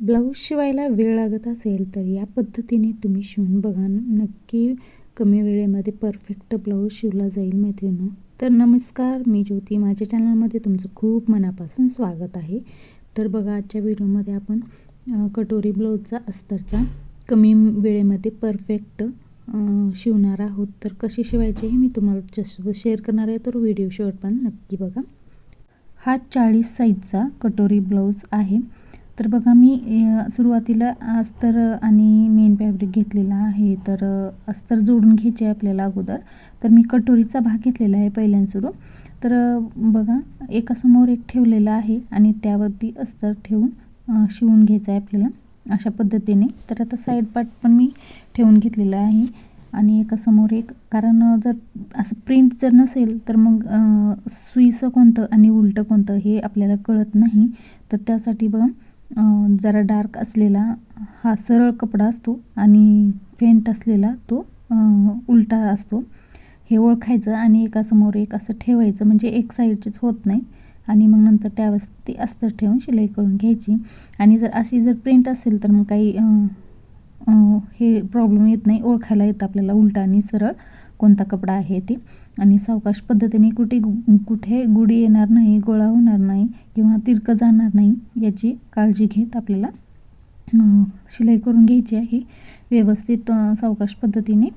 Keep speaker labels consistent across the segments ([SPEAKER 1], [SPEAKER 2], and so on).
[SPEAKER 1] Blouse शिवायला वेळ लागत असेल तर या पद्धतीने तुम्ही शिवून बघा. नक्की कमी वेळेमध्ये परफेक्ट ब्लाऊज शिवला जाईल मैत्रिणी तर नमस्कार मी ज्योती. माझ्या चॅनलमध्ये तुमचं खूप मनापासून स्वागत आहे. तर बघा आजच्या व्हिडिओमध्ये आपण कटोरी ब्लाऊजचा अस्तरचा कमी वेळेमध्ये परफेक्ट शिवणार आहोत. तर कसे शिवायचे हे मी तुम्हाला जसं शेअर करणार आहे. तर व्हिडिओ शेवट पण नक्की बघा. हा चाळीस साईजचा कटोरी ब्लाऊज आहे. तर बघा मी सुरुवातीला अस्तर आणि मेन फॅब्रिक घेतलेला आहे. तर अस्तर जोडून घ्यायचे आपल्याला अगोदर. तर मी कटोरीचा भाग घेतलेला आहे पहिल्यांसुरू. तर बघा एकासमोर एक ठेवलेला आहे आणि त्यावरती अस्तर ठेवून शिवून घ्यायचं आहे आपल्याला अशा पद्धतीने. तर आता साईड पार्ट पण मी ठेवून घेतलेला आहे आणि एकासमोर एक कारण जर असं प्रिंट जर नसेल तर मग सुईचं कोणतं आणि उलटं कोणतं हे आपल्याला कळत नाही. तर त्यासाठी बघा जरा डार्क असलेला हा सरळ कपडा असतो आणि फेंट असलेला तो उलटा असतो. हे ओळखायचं आणि एकासमोर एक असं ठेवायचं म्हणजे एक साईडचेच होत नाही. आणि मग नंतर त्यावेळेस ती अस्तर ठेवून शिलाई करून घ्यायची. आणि जर अशी जर प्रिंट असेल तर मग काही हे प्रॉब्लेम येत नाही. ओळखायला येतं आपल्याला उलटा आणि सरळ. कोणता कपडा आहे ते. आणि सावकाश पद्धतीने कुठे कुठे गुढी येणार नाही गोळा होणार नाही किंवा तिरकं जाणार नाही याची काळजी घेत आपल्याला शिलाई करून घ्यायची आहे. व्यवस्थित सावकाश पद्धतीने.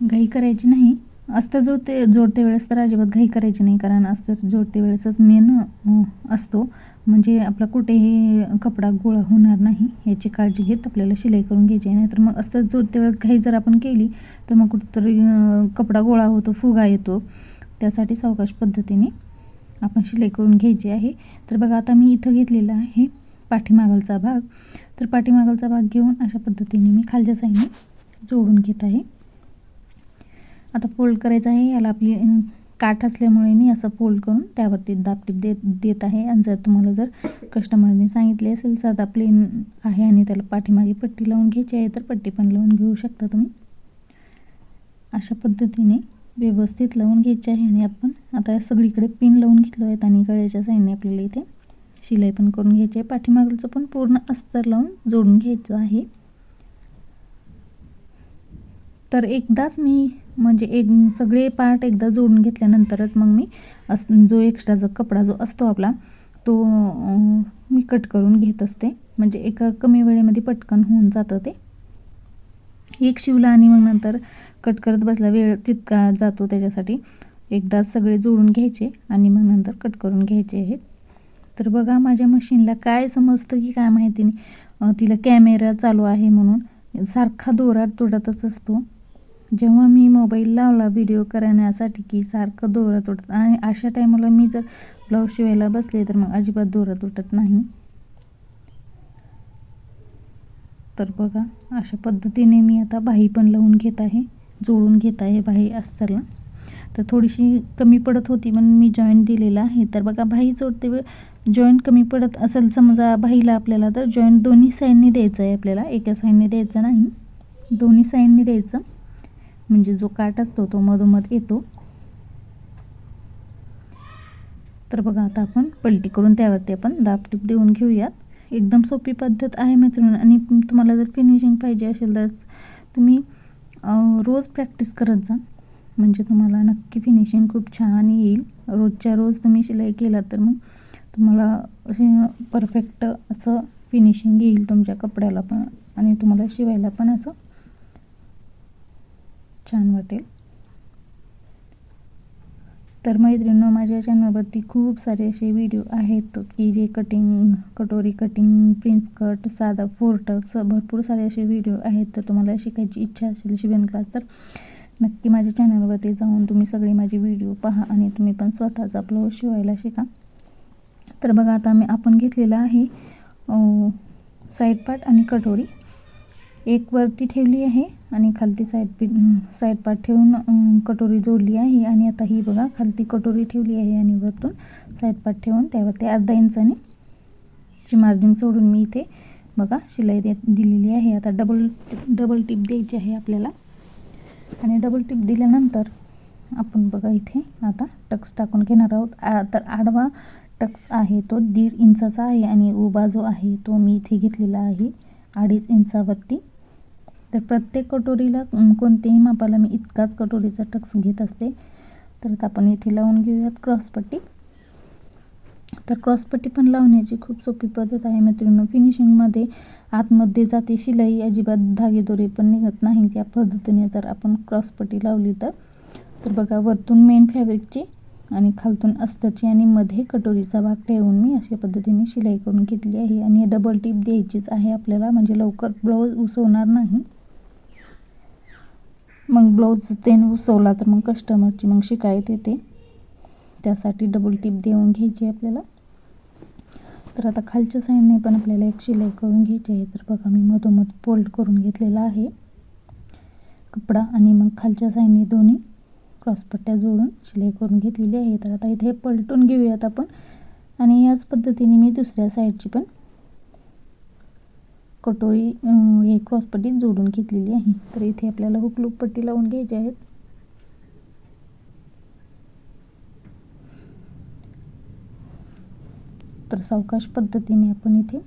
[SPEAKER 1] घाई करायची नाही. अस्तर जोडते जोडते वेळेस तर अजिबात घाई करायची नाही कारण अस्तर जोडते वेळेसच मेन असतो. म्हणजे आपला कुठेही कपडा गोळा होणार नाही याची काळजी घेत आपल्याला शिलाई करून घ्यायची आहे. नाहीतर मग अस्तर जोडते वेळेस घाई जर आपण केली तर मग कुठंतरी कपडा गोळा होतो फुगा येतो. त्यासाठी सावकाश पद्धतीने आपण शिलाई करून घ्यायची आहे. तर बघा आता मी इथं घेतलेला आहे पाठीमागलचा भाग. तर पाठीमागलचा भाग घेऊन अशा पद्धतीने मी खालच्या साईडने जोडून घेत आहे. आता फोल्ड करायचं आहे याला आपली काठ असल्यामुळे मी असं फोल्ड करून त्यावरती दापटीप देत देत आहे. आणि जर तुम्हाला जर कस्टमरने सांगितले असेल साधा प्लेन आहे आणि त्याला पाठीमागे पट्टी लावून घ्यायची आहे तर पट्टी पण लावून घेऊ शकता तुम्ही. अशा पद्धतीने व्यवस्थित लावून घ्यायचे आहे आणि आपण आता सगळीकडे पिन लावून घेतलो आहेत आणि गळ्याच्या साईडने आपल्याला इथे शिलाई पण करून घ्यायची आहे. पाठीमागचं पण पूर्ण अस्तर लावून जोडून घ्यायचं आहे. तर एकदाच मी म्हणजे एक सगळे पार्ट एकदा जोडून घेतल्यानंतरच मग मी अस जो एक्स्ट्राचा कपडा जो असतो आपला तो मी कट करून घेत असते. म्हणजे एका कमी वेळेमध्ये पटकन होऊन जातं ते. एक शिवला आणि मग नंतर कट करत बसला वेळ तितका जातो त्याच्यासाठी. एकदाच सगळे जोडून घ्यायचे आणि मग नंतर कट करून घ्यायचे आहेत तर बघा माझ्या मशीनला काय समजतं की काय माहिती नाही. तिला कॅमेरा चालू आहे म्हणून सारखा दोरा तुटतच असतो. जेव्हा मी मोबाईल लावला व्हिडिओ करण्यासाठी की सारखं दोरा तुटत आणि अशा टायमाला मी जर ब्लाऊज शिवायला बसले तर मग अजिबात दोरा तुटत नाही. तर बघा अशा पद्धतीने मी आता बाही पण लावून घेत आहे जोडून घेत आहे बाही अस्तरला. तर थोडीशी कमी पडत होती म्हणून मी जॉईंट दिलेला आहे. तर बघा बाही जोडते वेळ जॉईंट कमी पडत असेल समजा बाहीला आपल्याला तर जॉईंट दोन्ही साईडने द्यायचं आहे आपल्याला. एका साईडने द्यायचं नाही दोन्ही साईडने द्यायचं. म्हणजे जो काट असतो तो मधोमध येतो. तर बघा आता आपण पलटी करून त्यावरती आपण दापटीप देऊन घेऊयात. एकदम सोपी पद्धत आहे मैत्रिणी आणि तुम्हाला जर फिनिशिंग पाहिजे असेल तर तुम्ही रोज प्रॅक्टिस करत जा. म्हणजे तुम्हाला नक्की फिनिशिंग खूप छान येईल. रोजच्या रोज तुम्ही शिलाई केला तर मग तुम्हाला असे परफेक्ट असं फिनिशिंग येईल तुमच्या कपड्याला पण आणि तुम्हाला शिवायला पण असं छान वाटेल. तर मैत्रिणींनो माझ्या चॅनलवरती खूप सारे असे व्हिडिओ आहेत की जे कटिंग कटोरी कटिंग प्रिन्स कट साधा फोरटक्स भरपूर सारे असे व्हिडिओ आहेत तर तुम्हाला शिकायची इच्छा असेल शिवण क्लास तर नक्की माझ्या चॅनलवरती जाऊन तुम्ही सगळे माझे व्हिडिओ पहा आणि तुम्ही पण स्वतःचा ब्लाऊज शिवायला शिका. तर बघा आता मी आपण घेतलेला आहे साईड पार्ट आणि कटोरी. एक वरती ठेवली आहे आणि खालती साईड पी साईड पार्ट ठेवून कटोरी जोडली आहे. आणि आता ही बघा खालती कटोरी ठेवली आहे आणि वरतून साईड पार्ट ठेवून त्यावरती अर्धा इंचाने ची मार्जिन सोडून मी इथे बघा शिलाई दे दिलेली आहे. आता डबल डबल टिप द्यायची आहे आपल्याला. आणि डबल टिप दिल्यानंतर आपण बघा इथे आता टक्स टाकून घेणार आहोत. तर आडवा टक्स आहे तो दीड इंचाचा आहे आणि उभा जो आहे तो मी इथे घेतलेला आहे. अडीच इंचावरती तर प्रत्येक कटोरीला कोणत्याही मापाला मी इतकाच कटोरीचा टक्स घेत असते. तर आपण इथे लावून घेऊयात क्रॉसपट्टी. तर क्रॉसपट्टी पण लावण्याची खूप सोपी पद्धत आहे मित्रांनो फिनिशिंगमध्ये आतमध्ये जाते शिलाई अजिबात धागेदोरे पण निघत नाही. त्या पद्धतीने जर आपण क्रॉसपट्टी लावली तर. तर बघा वरतून मेन फॅब्रिकची आणि खालतून अस्तरची आणि मध्ये कटोरीचा भाग ठेवून मी अशा पद्धतीने शिलाई करून घेतली आहे. आणि डबल टीप द्यायचीच आहे आपल्याला म्हणजे लवकर ब्लाऊज उसवणार नाही. मग ब्लाऊज तेन उसवला तर मग कस्टमरची मग शिकायत येते. त्यासाठी डबल टीप देऊन घ्यायची आपल्याला. तर आता खालच्या साईडने पण आपल्याला एक शिलाई करून घ्यायची आहे. तर बघा मी मधोमध फोल्ड करून घेतलेला आहे. कपडा आणि मग खालच्या साईडने दोन्ही क्रॉसपट्ट्या जोडून शिलाई करून घेतलेली आहे. तर आता इथे पलटून घेऊयात आपण. आणि याच पद्धतीने मी दुसऱ्या साईडची पण कटोरी हे क्रॉसपट्टी जोडून घेतलेली आहे. तर इथे आपल्याला हुकलूक पट्टी लावून घ्यायची आहेत तर सावकाश पद्धतीने आपण इथे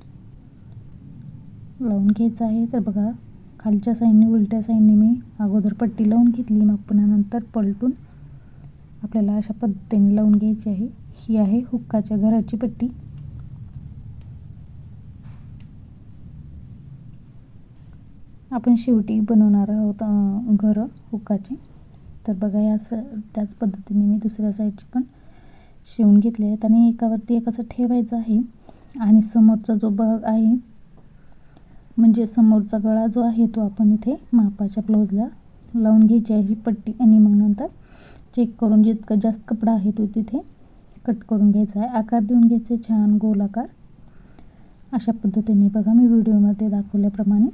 [SPEAKER 1] लावून घ्यायचं आहे. तर बघा खालच्या साईडने उलट्या साईडने मी अगोदर पट्टी लावून घेतली. मग पुन्हा नंतर पलटून आपल्याला अशा पद्धतीने लावून घ्यायची आहे. ही आहे हुक्काच्या घराची पट्टी. आपण शेवटी बनवणार आहोत घरं हुकाची तर बघा या त्याच पद्धतीने मी दुसऱ्या साईडची पण शिवून घेतले आहेत. आणि एकावरती एक असं ठेवायचं आहे. आणि समोरचा जो भाग आहे म्हणजे समोरचा गळा जो आहे तो आपण इथे मापाच्या ब्लाऊजला लावून घ्यायची आहे. ही पट्टी आणि मग नंतर चेक करून जितकं जास्त कपडा आहे तो तिथे कट करून घ्यायचा आहे. आकार देऊन घ्यायचे छान गोल आकार अशा पद्धतीने बघा मी व्हिडिओमध्ये दाखवल्याप्रमाणे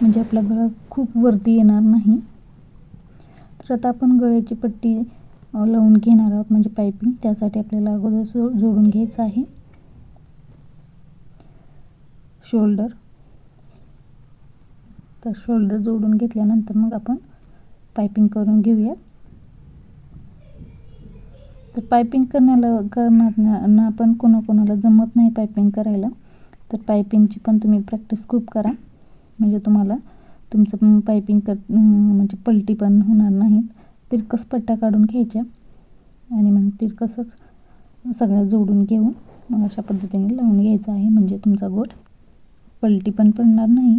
[SPEAKER 1] म्हणजे आपला गळा खूप वरती येणार नाही. तर आता आपण गळ्याची पट्टी लावून घेणार आहोत. म्हणजे पायपिंग त्यासाठी आपल्याला अगोदर जोडून घ्यायचं आहे. शोल्डर. तर शोल्डर जोडून घेतल्यानंतर मग आपण पायपिंग करून घेऊया तर पायपिंग करण्याला करणार ना कोणाकोणाला जमत नाही पायपिंग करायला. तर पायपिंगची पण तुम्ही प्रॅक्टिस खूप करा. म्हणजे तुम्हाला तुमचं पायपिंग कर म्हणजे पलटी पण होणार नाहीत. तिरकस पट्ट्या काढून घ्यायच्या. आणि मग तिरकसच सगळ्या जोडून घेऊन मग अशा पद्धतीने लावून घ्यायचं आहे. म्हणजे तुमचा गोट पलटी पण पडणार नाही.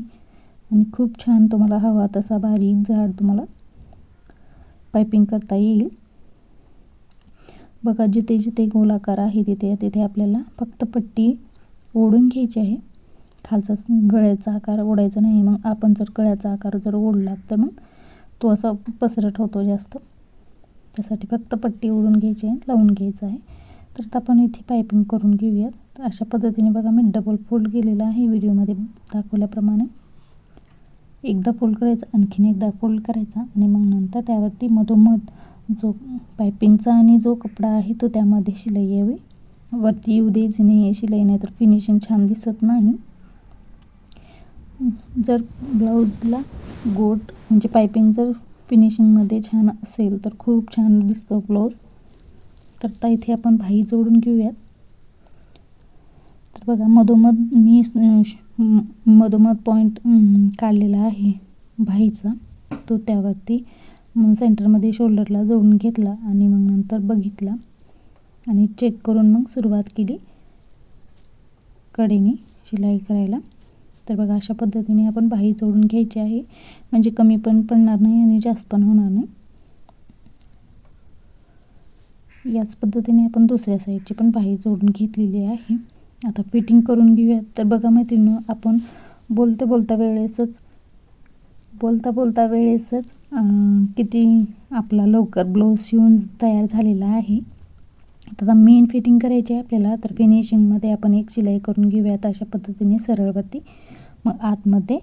[SPEAKER 1] आणि खूप छान तुम्हाला हवा तसा बारीक झाड तुम्हाला पायपिंग करता येईल. बघा जिथे जिथे गोलाकार आहे तिथे तिथे आपल्याला फक्त पट्टी ओढून घ्यायची आहे. खालचा गळ्याचा आकार ओढायचा नाही. मग आपण जर गळ्याचा आकार जर ओढला तर मग तो असा पसरट होतो जास्त. त्यासाठी फक्त पट्टी ओढून घ्यायची आहे लावून घ्यायचं आहे. तर आता आपण इथे पायपिंग करून घेऊयात. तर अशा पद्धतीने बघा मी डबल फोल्ड केलेला आहे व्हिडिओमध्ये दाखवल्याप्रमाणे. एकदा फोल्ड करायचा आणखीन एकदा फोल्ड करायचा आणि मग नंतर त्यावरती मधोमध जो पायपिंगचा आणि जो कपडा आहे तो त्यामध्ये शिलाई यावी. वरती येऊ द्यायची नाही शिलाई नाही तर फिनिशिंग छान दिसत नाही. जर ब्लाऊजला गोट म्हणजे पायपिंग जर फिनिशिंगमध्ये छान असेल तर खूप छान दिसतो ब्लाऊज तर आता इथे आपण भाई जोडून घेऊयात. तर बघा मधोमध मी मधोमध पॉईंट काढलेला आहे भाईचा. तो त्यावरती मग सेंटरमध्ये शोल्डरला जोडून घेतला आणि मग नंतर बघितला. आणि चेक करून मग सुरुवात केली कडेने शिलाई करायला. तर बघा अशा पद्धतीने आपण बाही जोडून घ्यायची आहे. म्हणजे कमी पण पडणार नाही आणि जास्त पण होणार नाही. याच पद्धतीने आपण दुसऱ्या साईडची पण बाही जोडून घेतलेली आहे. आता फिटिंग करून घेऊयात. तर बघा मैत्रिणी आपण बोलते बोलता वेळेसच बोलता बोलता वेळेसच किती आपला लवकर ब्लाऊज शिवून तयार झालेला आहे. आता मेन फिटिंग करायची आहे आपल्याला तर फिनिशिंगमध्ये आपण एक शिलाई करून घेऊयात अशा पद्धतीने सरळवरती. मग आतमध्ये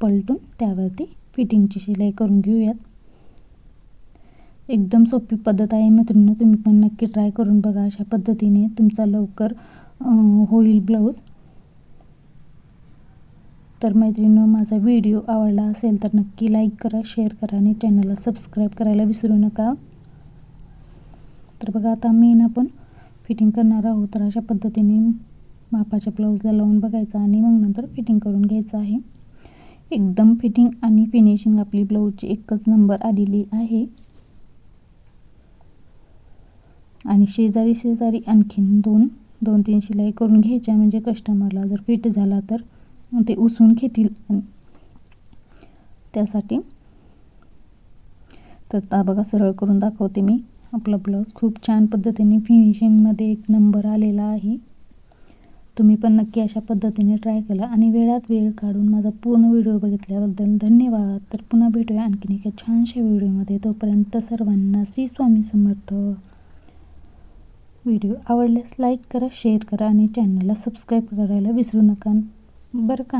[SPEAKER 1] पलटून त्यावरती फिटिंगची शिलाई करून घेऊयात. एकदम सोपी पद्धत आहे मित्रांनो तुम्ही पण नक्की ट्राय करून बघा अशा पद्धतीने तुमचा लवकर होईल ब्लाऊज तर मैत्रिणीनं माझा व्हिडिओ आवडला असेल तर नक्की लाईक करा शेअर करा आणि चॅनलला सबस्क्राईब करायला विसरू नका. तर बघा आता मेन आपण फिटिंग करणार आहोत. तर अशा पद्धतीने मापाच्या ब्लाऊजला लावून बघायचं आणि मग नंतर फिटिंग करून घ्यायचं आहे. एकदम फिटिंग आणि फिनिशिंग आपली ब्लाऊजची एकच नंबर आलेली आहे. आणि शेजारी शेजारी आणखीन दोन दोन तीन शिलाई करून घ्यायच्या. म्हणजे कस्टमरला जर फिट झाला तर ते उसून घेतील. आणि त्यासाठी तर ता बघा सरळ करून दाखवते मी. आपला ब्लाऊज खूप छान पद्धतीने फिनिशिंगमध्ये एक नंबर आलेला आहे. तुम्ही पण नक्की अशा पद्धतीने ट्राय केला आणि वेळात वेळ काढून माझा पूर्ण व्हिडिओ बघितल्याबद्दल धन्यवाद. तर पुन्हा भेटूया आणखीन एका छानशा व्हिडिओमध्ये तोपर्यंत सर्वांना श्री स्वामी समर्थ. व्हिडिओ आवडल्यास लाईक करा शेअर करा आणि चॅनलला सबस्क्राईब करायला विसरू नका. बरं का?